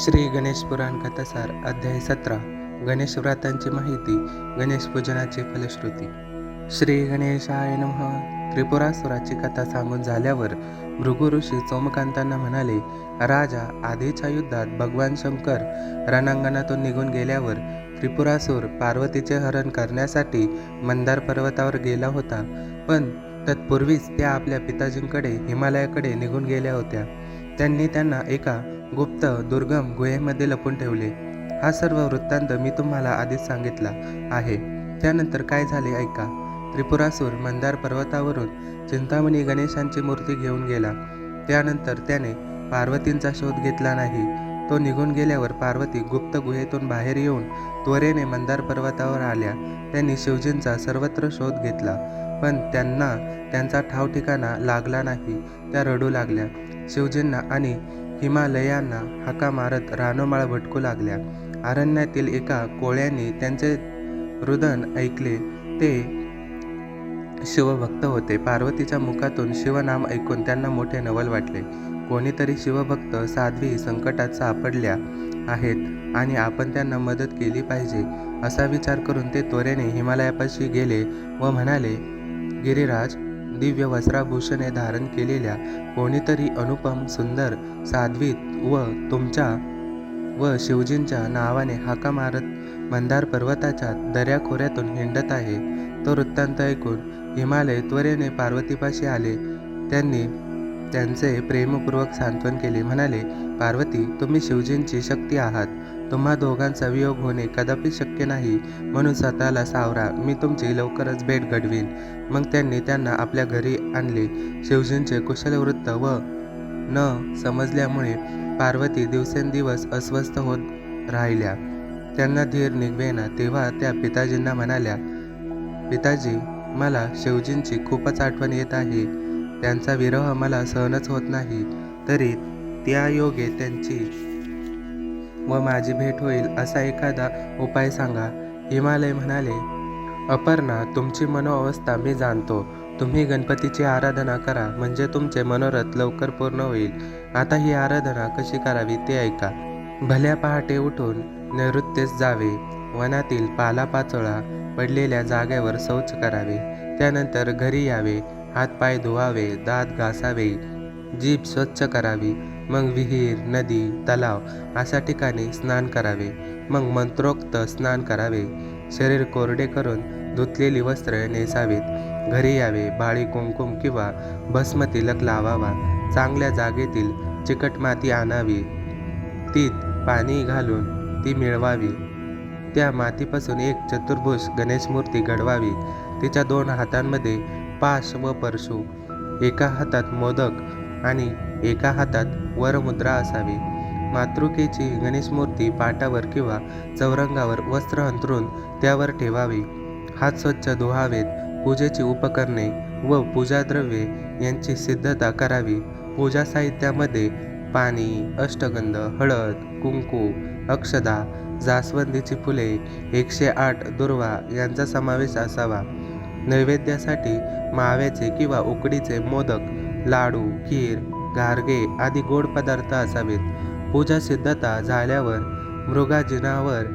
श्री गणेश पुराण कथासार अध्याय सतरा गणेश व्रतांची माहिती गणेश पूजनाची फलश्रुती. श्री गणेशाय नम. त्रिपुरासुराची कथा सांगून झाल्यावर भृगु ऋषी सोमकांतांना म्हणाले राजा आधीच्या युद्धात भगवान शंकर रणांगणातून निघून गेल्यावर त्रिपुरासूर पार्वतीचे हरण करण्यासाठी मंदार पर्वतावर गेला होता. पण तत्पूर्वीच त्या आपल्या पिताजींकडे हिमालयाकडे निघून गेल्या होत्या. त्यांनी त्यांना एका गुप्त दुर्गम गुहेमध्ये लपून ठेवले. हा सर्व वृत्तांत मी तुम्हाला आधीच सांगितला आहे. त्यानंतर काय झाले ऐका. त्रिपुरासूर मंदार पर्वतावरून चिंतामणी गणेशांची मूर्ती घेऊन गेला. त्यानंतर त्याने पार्वतींचा शोध घेतला नाही. तो निघून गेल्यावर पार्वती गुप्त गुहेतून बाहेर येऊन त्वरेने मंदार पर्वतावर आल्या. त्यांनी शिवजींचा सर्वत्र शोध घेतला. पण त्यांना त्यांचा ठाव ठिकाणा लागला नाही. त्या रडू लागल्या. शिवजींना आणि हिमालयांना हाका मारत रानोमाळ भटकू लागल्या. अरण्यातील एका कोळ्याने त्यांचे रुदन ऐकले. ते शिवभक्त होते. पार्वतीच्या मुखातून शिवनाम ऐकून त्यांना मोठे नवल वाटले. कोणीतरी शिवभक्त साध्वी संकटात सापडल्या आहेत आणि आपण त्यांना मदत केली पाहिजे असा विचार करून ते त्वरेने हिमालयापाशी गेले व म्हणाले गिरिराज दिव्य वस्त्राभूषणे धारण केलेल्या कोणीतरी अनुपम सुंदर साध्वीत व तुमच्या व शिवजींच्या नावाने हाका मारत मंदार पर्वताच्या दऱ्याखोऱ्यातून हिंडत आहे. तो वृत्तांत ऐकून हिमालय त्वरेने पार्वतीपाशी आले. त्यांनी त्यांचे प्रेमपूर्वक सांत्वन केले. म्हणाले पार्वती तुम्ही शिवजींची शक्ती आहात. तुम्हा दोघांचा वियोग होणे कदापि शक्य नाही. म्हणून स्वतःला सावरा मी तुमची लवकरच भेट घडवीन. मग त्यांनी त्यांना आपल्या घरी आणले. शिवजींचे कुशलवृत्त व न समजल्यामुळे पार्वती दिवसेंदिवस अस्वस्थ होत राहिल्या. त्यांना धीर निघवेना तेव्हा त्या पिताजींना म्हणाल्या पिताजी मला शिवजींची खूपच आठवण येत आहे. त्यांचा विरह मला सहनच होत नाही. तरी त्या योगे त्यांची व माझी भेट होईल असा एखादा उपाय सांगा. हिमालय म्हणाले अपर्णा तुमची मनोअवस्था मी जाणतो. तुम्ही गणपतीची आराधना करा म्हणजे तुमचे मनोरथ लवकर पूर्ण होईल. आता ही आराधना कशी करावी ते ऐका. भल्या पहाटे उठून नैऋत्येस जावे. वनातील पालापाचोळा पडलेल्या जागेवर शौच करावे. त्यानंतर घरी यावे. हातपाय धुवावे दात घासावे. जीभ स्वच्छ करावी. मग विहीर नदी तलाव अशा ठिकाणी स्नान करावे. मग मंत्रोक्त स्नान करावे. शरीर कोरडे करून धुतलेली वस्त्र नेसावीत. घरी यावे बाळी कुंकुम किंवा भस्म तिलक लावावा. चांगल्या जागेतील चिकट माती आणावी. तीत पाणी घालून ती मिळवावी. त्या मातीपासून एक चतुर्भुज गणेश मूर्ती घडवावी. तिच्या दोन हातांमध्ये पाश व परशु. एका हातात मोदक आणि एका हातात वरमुद्रा असावी. मातृकेची गणेश मूर्ती पाटावर किंवा चौरंगावर वस्त्र अंथरून त्यावर ठेवावी. हात स्वच्छ धुवावेत पूजेची उपकरणे व पूजाद्रव्ये यांची सिद्धता करावी. पूजा साहित्यामध्ये पाणी अष्टगंध हळद कुंकू अक्षदा जास्वंदीची फुले एकशे आठ दुर्वा यांचा समावेश असावा. नैवेद्यासाठी माव्याचे किंवा उकडीचे मोदक लाडू खीर गारगे आदी गोड पदार्थ असावेत. पूजा सिद्धता झाल्यावर मृगाजिनावर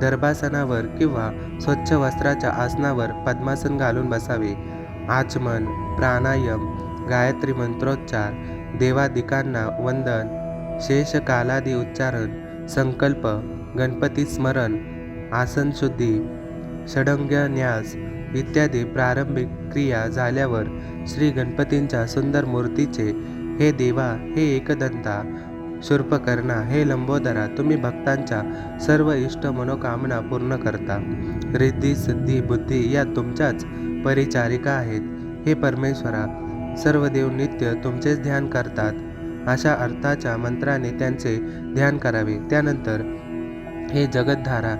दर्भासनावर किंवा स्वच्छ वस्त्राच्या आसनावर पद्मासन घालून बसावे. आचमन प्राणायाम गायत्री मंत्रोच्चार देवादिकांना वंदन शेषकालादी उच्चारण संकल्प गणपती स्मरण आसनशुद्धी षडंग न्यास इत्यादी प्रारंभिक क्रिया झाल्यावर श्री गणपतींच्या सुंदर मूर्तीचे हे देवा हे एकदंता शूर्पकर्णा हे लंबोदरा तुम्ही भक्तांच्या सर्व इष्ट मनोकामना पूर्ण करता. रिद्धी सिद्धी बुद्धी या तुमच्याच परिचारिका आहेत. हे परमेश्वरा सर्व देव नित्य तुमचेच ध्यान करतात. अशा अर्थाच्या मंत्राने त्यांचे ध्यान करावे. त्यानंतर हे जगद्धारा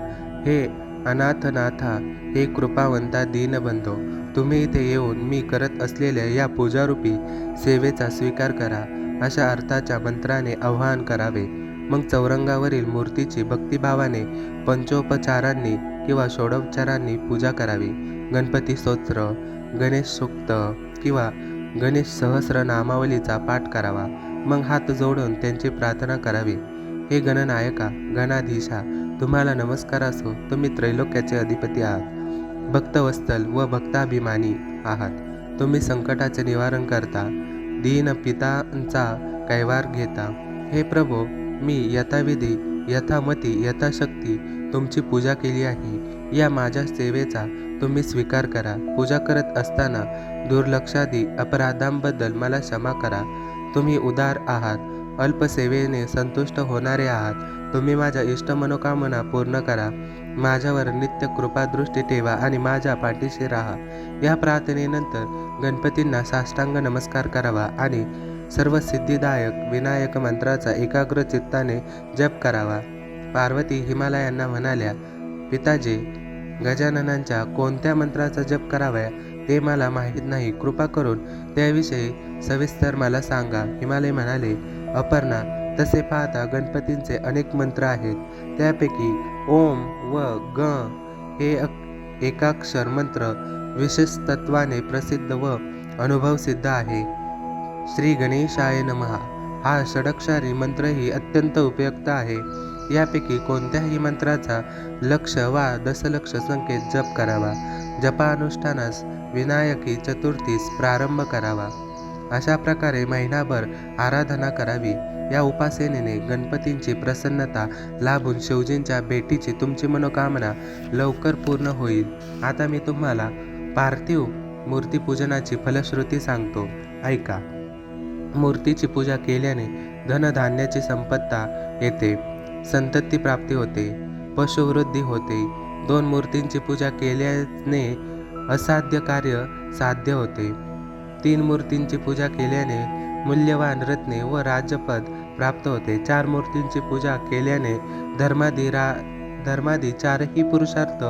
हे अनाथनाथा हे कृपावंता दीनबंधो तुम्ही इथे येऊन मी करत असलेल्या या पूजारूपी सेवेचा स्वीकार करा अशा अर्थाच्या मंत्राने आवाहन करावे. मग चौरंगावरील मूर्तीची भक्तिभावाने पंचोपचारांनी किंवा षोडोपचारांनी पूजा करावी. गणपती स्तोत्र गणेश सूक्त किंवा गणेश सहस्र नामावलीचा पाठ करावा. मग हात जोडून त्यांची प्रार्थना करावी. हे गणनायका गणाधीशा तुम्हाला नमस्कार असो तुम्ही त्रैलोक्याचे अधिपती आहात. भक्तवस्थल व भक्ताभिमानी आहात. तुम्ही संकटाचे निवारण करता दीन पितांचा कैवार घेता. हे प्रभो मी यथाविधी यथामती यथाशक्ती तुमची पूजा केली आहे. या माझ्या सेवेचा तुम्ही स्वीकार करा. पूजा करत असताना दुर्लक्षादी अपराधांबद्दल मला क्षमा करा. तुम्ही उदार आहात अल्पसेवेने संतुष्ट होणारे आहात. तुम्ही माझ्या इष्ट मनोकामना पूर्ण करा. माझ्यावर नित्य कृपादृष्टी ठेवा आणि माझ्या पाठीशी राहा. या प्रार्थनेनंतर गणपतींना साष्टांग नमस्कार करावा आणि सर्व सिद्धिदायक विनायक मंत्राचा एकाग्र चित्ताने जप करावा. पार्वती हिमालयांना म्हणाल्या पिताजी गजाननांच्या कोणत्या मंत्राचा जप करावा ते मला माहीत नाही. कृपा करून त्याविषयी सविस्तर मला सांगा. हिमालय म्हणाले अपर्णा तसे पाहता गणपतींचे अनेक मंत्र आहेत. त्यापैकी ओम व ग हे एकाक्षर मंत्र विशेष तत्वाने प्रसिद्ध व अनुभवसिद्ध आहे. श्री गणेशाय नमः हा षडक्षारी मंत्रही अत्यंत उपयुक्त आहे. यापैकी कोणत्याही मंत्राचा लक्ष वा दशलक्ष संकेत जप करावा. जपानुष्ठानास विनायकी चतुर्थीस प्रारंभ करावा. अशा प्रकारे महिनाभर आराधना करावी. या उपासनेने गणपतींची प्रसन्नता लाभून शिवजींच्या भेटीची तुमची मनोकामना लवकर पूर्ण होईल. आता मी तुम्हाला पार्थिव मूर्तीपूजनाची फलश्रुती सांगतो. ऐका. मूर्तीची पूजा केल्याने धनधान्याची संपत्ता येते संतती प्राप्ती होते पशुवृद्धी होते. दोन मूर्तींची पूजा केल्याने असाध्य कार्य साध्य होते. तीन मूर्तींची पूजा केल्याने मूल्यवान रत्ने व राज्यपद प्राप्त होते. चार मूर्तींची पूजा केल्याने धर्मादी रा धर्मादी चारही पुरुषार्थ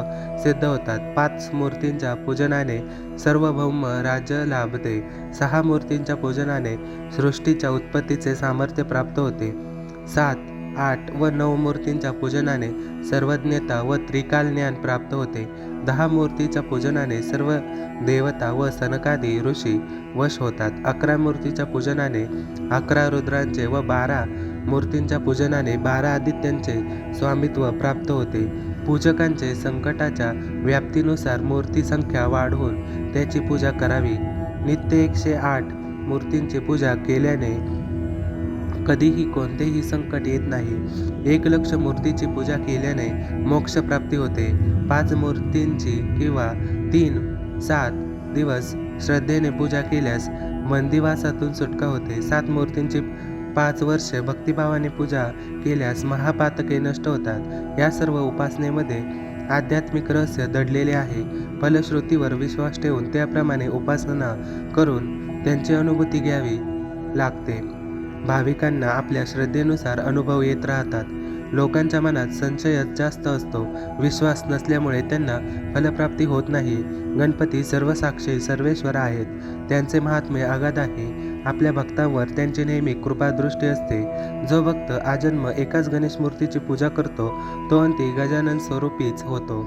सिद्ध होतात. पाच मूर्तींच्या पूजनाने सर्वभौम राज्य लाभते. सहा मूर्तींच्या पूजनाने सृष्टीच्या उत्पत्तीचे सामर्थ्य प्राप्त होते. सात आठ व नऊ मूर्तींच्या पूजनाने सर्वज्ञता व त्रिकाल ज्ञान प्राप्त होते. दहा मूर्तीच्या पूजनाने सर्व देवता व सनकादी ऋषी वश होतात. अकरा मूर्तीच्या पूजनाने अकरा रुद्रांचे व बारा मूर्तींच्या पूजनाने बारा आदित्यांचे स्वामित्व प्राप्त होते. पूजकांचे संकटाच्या व्याप्तीनुसार मूर्ती संख्या वाढवून त्याची पूजा करावी. नित्य एकशे आठ मूर्तींची पूजा केल्याने कधीही कोणतेही संकट येत नाही. एक लक्ष मूर्तीची पूजा केल्याने मोक्षप्राप्ती होते. पाच मूर्तींची किंवा तीन सात दिवस श्रद्धेने पूजा केल्यास मंदिवासातून सुटका होते. सात मूर्तींची पाच वर्षे भक्तिभावाने पूजा केल्यास महापातके नष्ट होतात. या सर्व उपासनेमध्ये आध्यात्मिक रहस्य दडलेले आहे. फलश्रुतीवर विश्वास ठेवून त्याप्रमाणे उपासना करून त्यांची अनुभूती घ्यावी लागते. भाविकांना आपल्या श्रद्धेनुसार अनुभव येत राहतात. लोकांच्या मनात संशयच जास्त असतो. विश्वास नसल्यामुळे त्यांना फलप्राप्ती होत नाही. गणपती सर्वसाक्षी सर्वेश्वर आहेत. त्यांचे महात्म्य अगाध आहे. आपल्या भक्तांवर त्यांची नेहमी कृपादृष्टी असते. जो भक्त आजन्म एकाच गणेश मूर्तीची पूजा करतो तो अंती गजानन स्वरूपीच होतो.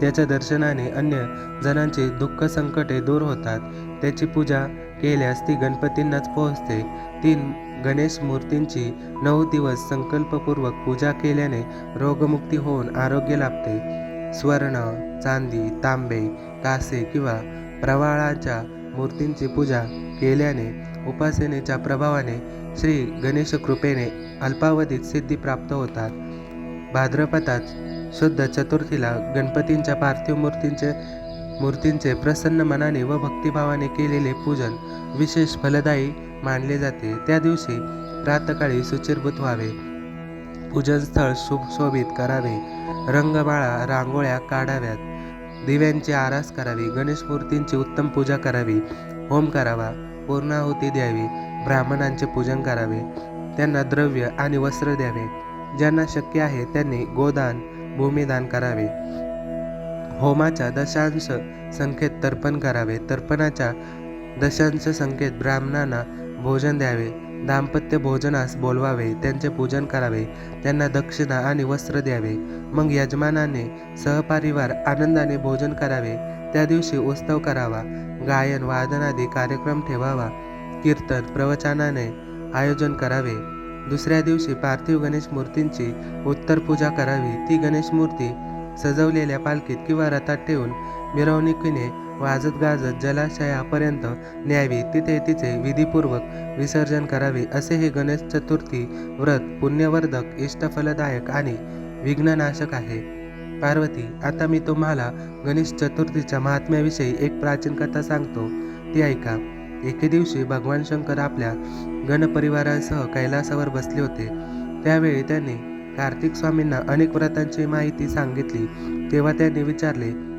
त्याच्या दर्शनाने अन्य जणांची दुःख संकटे दूर होतात. त्याची पूजा केल्यास ती गणपतींनाच पोहोचते. तीन गणेश मूर्तींची नऊ दिवस संकल्पपूर्वक पूजा केल्याने रोगमुक्ती होऊन आरोग्य लाभते. स्वर्ण चांदी तांबे कासे किंवा प्रवाळाच्या मूर्तींची पूजा केल्याने उपासनेच्या प्रभावाने श्री गणेश कृपेने अल्पावधीत सिद्धी प्राप्त होतात. भाद्रपदात शुद्ध चतुर्थीला गणपतींच्या पार्थिव मूर्तींचे मूर्तींचे प्रसन्न मनाने व भक्तिभावाने केलेले पूजन विशेष फलदायी मानले जाते. त्या दिवशी प्रातकाळी सुचिरभूत व्हावे. पूजनस्थळ सुशोभित करावे. रंगमाळा रांगोळ्या काढाव्यात. दिव्यांची आरास करावी. गणेश मूर्तींची उत्तम पूजा करावी. होम करावा. पूर्णाहुती द्यावी. ब्राह्मणांचे पूजन करावे. त्यांना द्रव्य आणि वस्त्र द्यावे. ज्यांना शक्य आहे त्यांनी गोदान भूमिदान करावे. होमाच्या दशांश संख्येत तर्पण करावे. तर्पणाच्या दशांश संख्येत ब्राह्मणांना भोजन द्यावे. दाम्पत्य भोजनास बोलवावे त्यांचे पूजन करावे त्यांना दक्षिणा आणि वस्त्र द्यावे. मग यजमानाने सहपरिवार आनंदाने भोजन करावे. त्या दिवशी उत्सव करावा. गायन वादनादी कार्यक्रम ठेवावा. कीर्तन प्रवचनाने आयोजन करावे. दुसऱ्या दिवशी पार्थिव गणेश मूर्तींची उत्तर पूजा करावी. ती गणेश मूर्ती सजवलेल्या पालखीत किंवा रथात ठेवून मिरवणुकीने वाजत गाजत जलाशयापर्यंत न्यावी. तिथे तिचे विधीपूर्वक विसर्जन करावे असे हे गणेश चतुर्थी व्रत पुण्यवर्धक इष्टफलदायक आणि विघ्ननाशक आहे. पार्वती आता मी तुम्हाला गणेश चतुर्थीच्या महात्म्याविषयी एक प्राचीन कथा सांगतो. ती ऐका. एके दिवशी भगवान शंकर आपल्या गणपरिवारासह कैलासावर बसले होते. त्यावेळी त्यांनी कार्तिक स्वामींना अनेक व्रतांची माहिती सांगितली. तेव्हा त्यांनी विचारले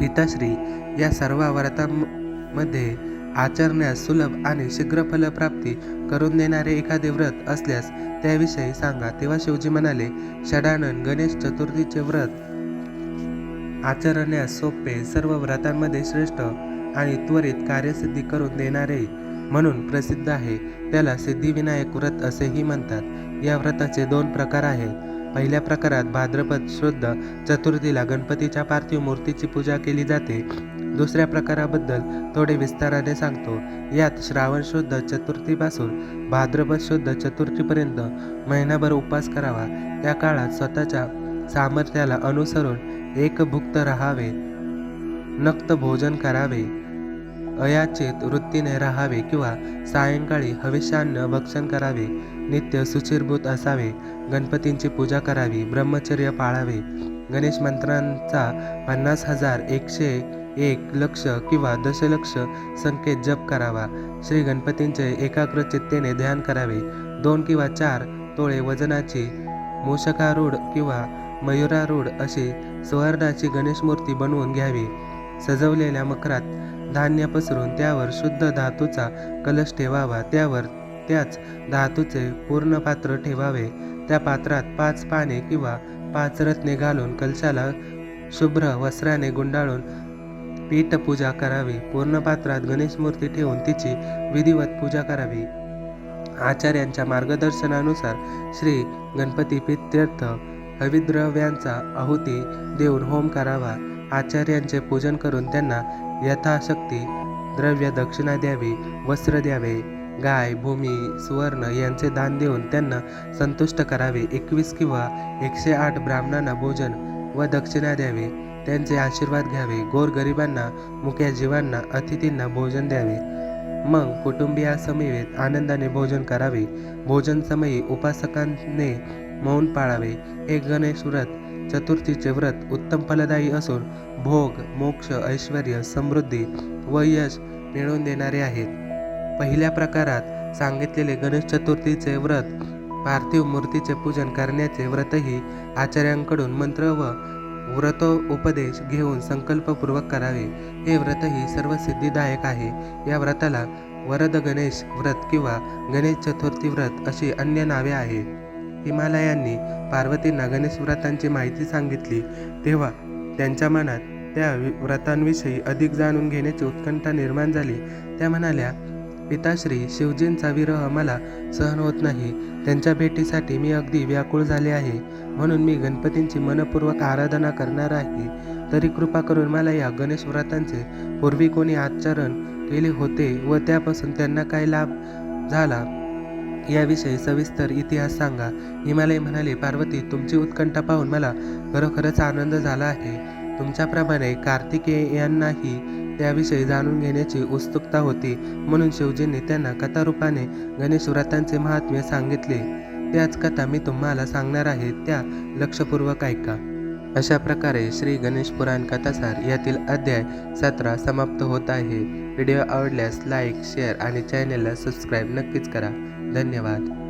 पिताश्री या सर्व व्रतांमध्ये आचरण्यास सुलभ आणि शीघ्र फलप्राप्ती करून देणारे एखादे व्रत असल्यास त्याविषयी सांगा. तेव्हा शिवजी म्हणाले षडानन गणेश चतुर्थीचे व्रत आचरण्यास सोपे सर्व व्रतांमध्ये श्रेष्ठ आणि त्वरित कार्यसिद्धी करून देणारे म्हणून प्रसिद्ध आहे. त्याला सिद्धिविनायक व्रत असेही म्हणतात. या व्रताचे दोन प्रकार आहेत. पहिल्या प्रकारात भाद्रपद शुद्ध चतुर्थीला गणपतीच्या पार्थिव मूर्तीची पूजा केली जाते. दुसऱ्या प्रकाराबद्दल थोडे विस्ताराने सांगतो. यात श्रावण शुद्ध चतुर्थीपासून भाद्रपद शुद्ध चतुर्थीपर्यंत महिनाभर उपवास करावा. त्या काळात स्वतःच्या सामर्थ्याला अनुसरून एकभुक्त राहावे. नक्त भोजन करावे. अयाचित वृत्तीने राहावे किंवा सायंकाळी हविष्यान्न भक्षण करावे. नित्य सुचिरभूत असावे. गणपतींची पूजा करावी ब्रह्मचर्य पाळावे. गणेश मंत्रांचा पन्नास हजार एकशे एक लक्ष किंवा दशलक्ष संकेत जप करावा. श्री गणपतींचे एकाग्र चित्तेने ध्यान करावे. दोन किंवा चार तोळे वजनाची मूषकारूढ किंवा मयुरारूढ अशी सुवर्णाची गणेश मूर्ती बनवून घ्यावी. सजवलेल्या मकरात धान्य पसरून त्यावर शुद्ध धातूचा कलश ठेवावा. त्यावर त्याच धातूचे पूर्ण पात्र ठेवावे. त्या पात्रात पाच पाने किंवा पाच रत्ने घालून कलशाला शुभ्र वस्त्राने गुंडाळून पीठपूजा करावी. पूर्ण पात्रात गणेश मूर्ती ठेवून तिची विधिवत पूजा करावी. आचार्यांच्या मार्गदर्शनानुसार श्री गणपती पित्यर्थ हविद्रव्यांचा आहुती देऊन होम करावा. आचार्यांचे पूजन करून त्यांना यथाशक्ती द्रव्य दक्षिणा द्यावी वस्त्र द्यावे. गाय भूमी सुवर्ण यांचे दान देऊन त्यांना संतुष्ट करावे. एकवीस किंवा एकशे आठ ब्राह्मणांना भोजन व दक्षिणा द्यावे. त्यांचे आशीर्वाद घ्यावे. गोरगरिबांना मुक्या जीवांना अतिथींना भोजन द्यावे. मग कुटुंबियासमवेत आनंदाने भोजन करावे. भोजन समयी उपासकांने मौन पाळावे. हे गणेश व्रत चतुर्थीचे व्रत उत्तम फलदायी असून भोग मोक्ष ऐश्वर समृद्धी व यश मिळवून देणारे आहेत. पहिल्या प्रकारात सांगितलेले गणेश चतुर्थीचे व्रत पार्थिव मूर्तीचे पूजन करण्याचे व्रतही आचार्यांकडून मंत्र व व्रतोपदेश घेऊन संकल्पपूर्वक करावे. हे व्रतही सर्व सिद्धीदायक आहे. या व्रताला वरद गणेश व्रत किंवा गणेश चतुर्थी व्रत अशी अन्य नावे आहेत. हिमालयांनी पार्वतींना गणेश व्रतांची माहिती सांगितली. तेव्हा त्यांच्या मनात त्या व्रतांविषयी अधिक जाणून घेण्याची उत्कंठा निर्माण झाली. त्या म्हणाल्या पिताश्री शिवजींचा विरह मला सहन होत नाही. त्यांच्या भेटीसाठी मी अगदी व्याकुळ झाले आहे. म्हणून मी गणपतींची मनपूर्वक आराधना करणार आहे. तरी कृपा करून मला या गणेश व्रतांचे पूर्वी कोणी आचरण केले होते व त्यापासून त्यांना काय लाभ झाला याविषयी सविस्तर इतिहास सांगा. हिमालय म्हणाले पार्वती तुमची उत्कंठा पाहून मला खरोखरच आनंद झाला आहे. तुमच्याप्रमाणे कार्तिकेयांनाही त्याविषयी जाणून घेण्याची उत्सुकता होती. म्हणून शिवजींनी त्यांना कथारूपाने गणेश व्रतांचे महात्म्य सांगितले. त्याच कथा मी तुम्हाला सांगणार आहे त्या लक्षपूर्वक ऐका. अशा प्रकारे श्री गणेश पुराण कथासार यातील अध्याय सतरा समाप्त होत आहे. व्हिडिओ आवडल्यास लाईक शेअर आणि चॅनेलला सबस्क्राईब नक्कीच करा. धन्यवाद.